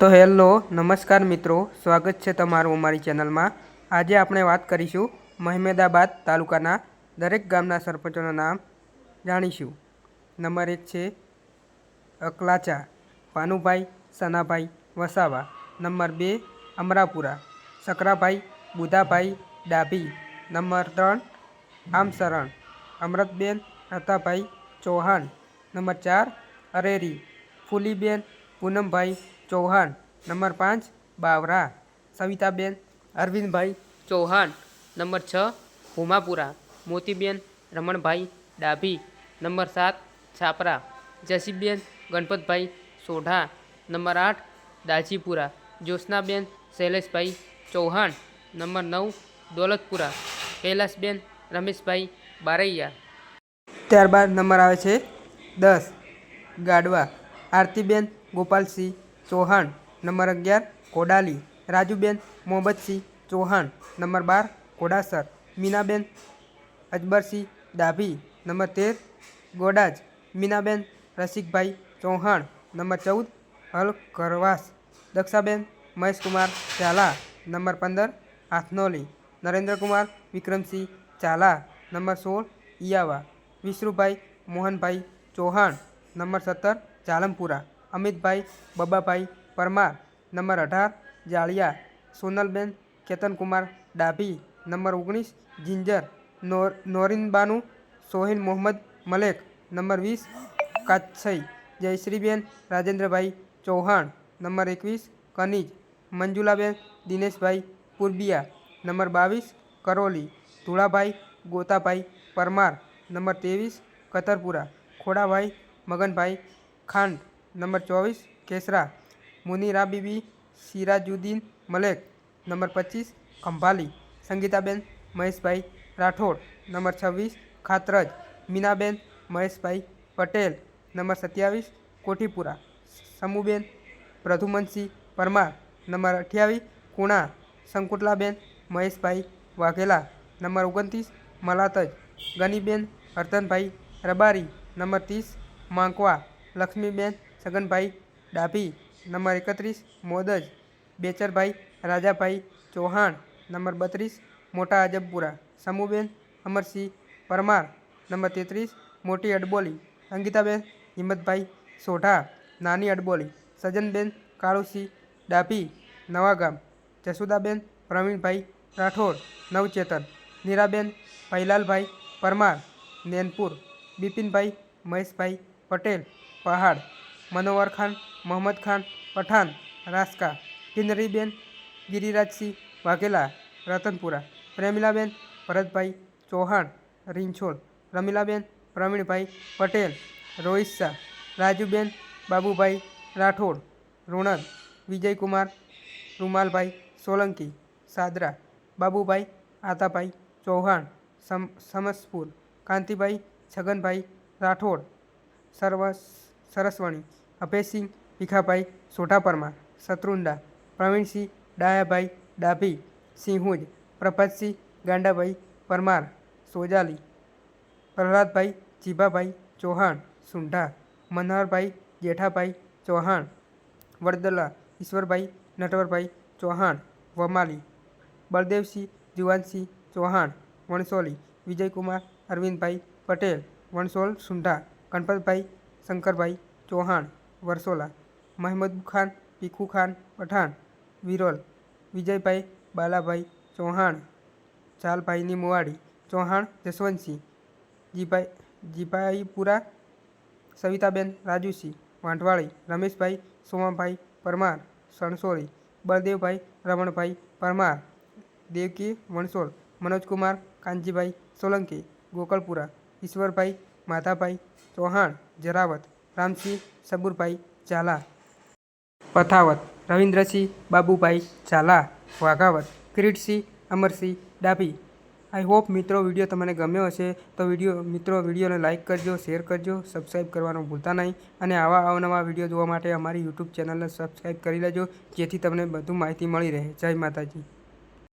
તો હેલો, નમસ્કાર મિત્રો. સ્વાગત છે તમારું અમારી ચેનલમાં. આજે આપણે વાત કરીશું મહેમેદાબાદ તાલુકાના દરેક ગામના સરપંચોના નામ જાણીશું. નંબર એક છે અકલાચા પાનુભાઈ સનાભાઈ વસાવા. નંબર બે, અમરાપુરા. સકરાભાઈ બુધાભાઈ ડાભી. નંબર ત્રણ આમસરણ અમૃતબેન રતાભાઈ ચૌહાણ. નંબર ચાર, અરેરી. ફૂલીબેન પૂનમભાઈ ચૌહાણ, નંબર પાંચ, બાવરા. સવિતાબેન, અરવિંદભાઈ ચૌહાણ, નંબર છ, હુમાપુરા. મોતીબેન, રમણભાઈ ડાભી. નંબર સાત, છાપરા. જસીબેન ગણપતભાઈ સોઢા. નંબર આઠ, દાજીપુરા. જ્યોત્સનાબેન, શૈલેષભાઈ ચૌહાણ. નંબર નવ, દોલતપુરા. કૈલાસબેન, રમેશભાઈ બારૈયા. ત્યારબાદ નંબર આવે છે દસ, ગાડવા. આરતીબેન ગોપાલસિંહ ચૌહાણ, નંબર અગિયાર, કોડાલી. રાજુબેન મોહમ્મદસિંહ ચૌહાણ, નંબર બાર, કોડાસર. મીનાબેન અજબરસિંહ ડાભી, નંબર તેર, ગોડાજ. મીનાબેન રસિકભાઈ ચૌહાણ, નંબર ચૌદ હલ કરવાસ દક્ષાબેન મહેશકુમાર ઝાલા, નંબર પંદર, હાથનોલી. નરેન્દ્રકુમાર વિક્રમસિંહ ઝાલા, નંબર સોળ ઇયાવા વિષ્ણુભાઈ મોહનભાઈ ચૌહાણ, નંબર સત્તર, જાલમપુરા. અમિતભાઈ, બબાભાઈ પરમાર, નંબર અઢાર, જાળિયા, સોનલબેન, કેતનકુમાર ડાભી, નંબર ઓગણીસ, જિંજર, નોર, નોરિનબાનુ સોહિન મોહમ્મદ મલેક, નંબર વીસ કાછઈ જયશ્રીબેન, રાજેન્દ્રભાઈ ચૌહાણ, નંબર એકવીસ, કનીજ, મંજુલાબેન, દિનેશભાઈ પુરબિયા, નંબર બાવીસ, કરોલી, ધુળાભાઈ ગોતાભાઈ પરમાર, નંબર ત્રેવીસ, કતરપુરા, ખોડાભાઈ મગનભાઈ ખાંડ નંબર ચોવીસ, કેસરા મુનિરા બીબી સિરાજુદ્દીન મલેક. નંબર પચીસ ખંભાલી સંગીતાબેન, મહેશભાઈ રાઠોડ. નંબર છવ્વીસ, ખાતરજ, મીનાબેન, મહેશભાઈ પટેલ. નંબર સત્યાવીસ, કોઠીપુરા, સમુબેન, પ્રધુમનસિંહ પરમાર. નંબર અઠ્યાવીસ, કુણા, સંકુટલાબેન, મહેશભાઈ વાઘેલા. નંબર ઓગણત્રીસ, મલાતજ, ગનીબેન હરતનભાઈ રબારી. નંબર ત્રીસ, માંકવા, લક્ષ્મીબેન સગનભાઈ ડાભી નંબર એકત્રીસ, મોદજ બેચરભાઈ, રાજાભાઈ ચૌહાણ નંબર બત્રીસ, મોટા અજબપુરા સમુબેન અમરસિંહ પરમાર નંબર તેત્રીસ, મોટી અડબોલી અંકિતાબેન, હિંમતભાઈ સોઢા નાની અડબોલી સજનબેન કાળુસિંહ ડાભી નવાગામ જસુદાબેન, પ્રવીણભાઈ રાઠોડ નવચેતન નીરાબેન ભૈલાલભાઈ પરમાર, નેનપુર, બિપિનભાઈ મહેશભાઈ પટેલ પહાડ મનોવર ખાન મોહમ્મદ ખાન પઠાણ રાસકા કિન્નરીબેન ગિરિરાજસિંહ વાઘેલા રતનપુરા પ્રેમિલાબેન ભરતભાઈ ચૌહાણ રીંછોલ રમીલાબેન પ્રવીણભાઈ પટેલ રોહિત શાહ રાજુબેન બાબુભાઈ રાઠોડ રુણદ વિજયકુમાર રૂમાલભાઈ સોલંકી સાદરા બાબુભાઈ આતાભાઈ ચૌહાણ સમ સમસપુર કાંતિભાઈ છગનભાઈ રાઠોડ સર્વ સરસવણી, અભયસિંહ, ભીખાભાઈ સોઢા પરમાર શત્રુંડા પ્રવીણસિંહ, ડાયાભાઈ, ડાભી, સિંહુજ, પ્રભાતસિંહ, ગાંડાભાઈ, પરમાર, સોજાલી, પ્રહલાદભાઈ, જીભાભાઈ, ચૌહાણ, સુંઢા, મનહરભાઈ, જેઠાભાઈ, ચૌહાણ, વડદલા, ઈશ્વરભાઈ, નટવરભાઈ, ચૌહાણ, વમાલી, બળદેવસિંહ, જુવાનસિંહ, ચૌહાણ, વણસોલી, વિજયકુમાર, અરવિંદભાઈ પટેલ, વણસોલ, સુંઢા, ગણપતભાઈ શંકરભાઈ ચૌહાણ વરસોલા મહેમદ ખાન પીખુ ખાન પઠાણ વિરોલ વિજયભાઈ બાલાભાઈ ચૌહાણ ચાલભાઈની મુવાડી ચૌહાણ જસવંતસિંહ જીભાઈ જીભાઈપુરા સવિતાબેન રાજુસિંહ વાંઢવાળી રમેશભાઈ સોમાભાઈ પરમાર સણસોળી બળદેવભાઈ રમણભાઈ પરમાર દેવકી વણસોલ મનોજકુમાર કાંજીભાઈ સોલંકી ગોકળપુરા ઈશ્વરભાઈ માધાભાઈ ચૌહાણ, જરાવત, રામસિંહ સબુરભાઈ ઝાલા, પથાવત, રવિન્દ્રસિંહ બાબુભાઈ ઝાલા, વાઘાવત, કિરીટસિંહ, અમરસિંહ ડાભી. આઈ હોપ મિત્રો વીડિયો તમને ગમ્યો હશે તો વીડિયો, મિત્રો વિડીયોને લાઇક કરજો શેર કરજો સબસ્ક્રાઈબ કરવાનું ભૂલતા નહીં અને આવા અવનવા વીડિયો જોવા માટે અમારી યુટ્યુબ ચેનલને સબસ્ક્રાઈબ કરી લેજો જેથી તમને બધું માહિતી મળી રહે. જય માતાજી.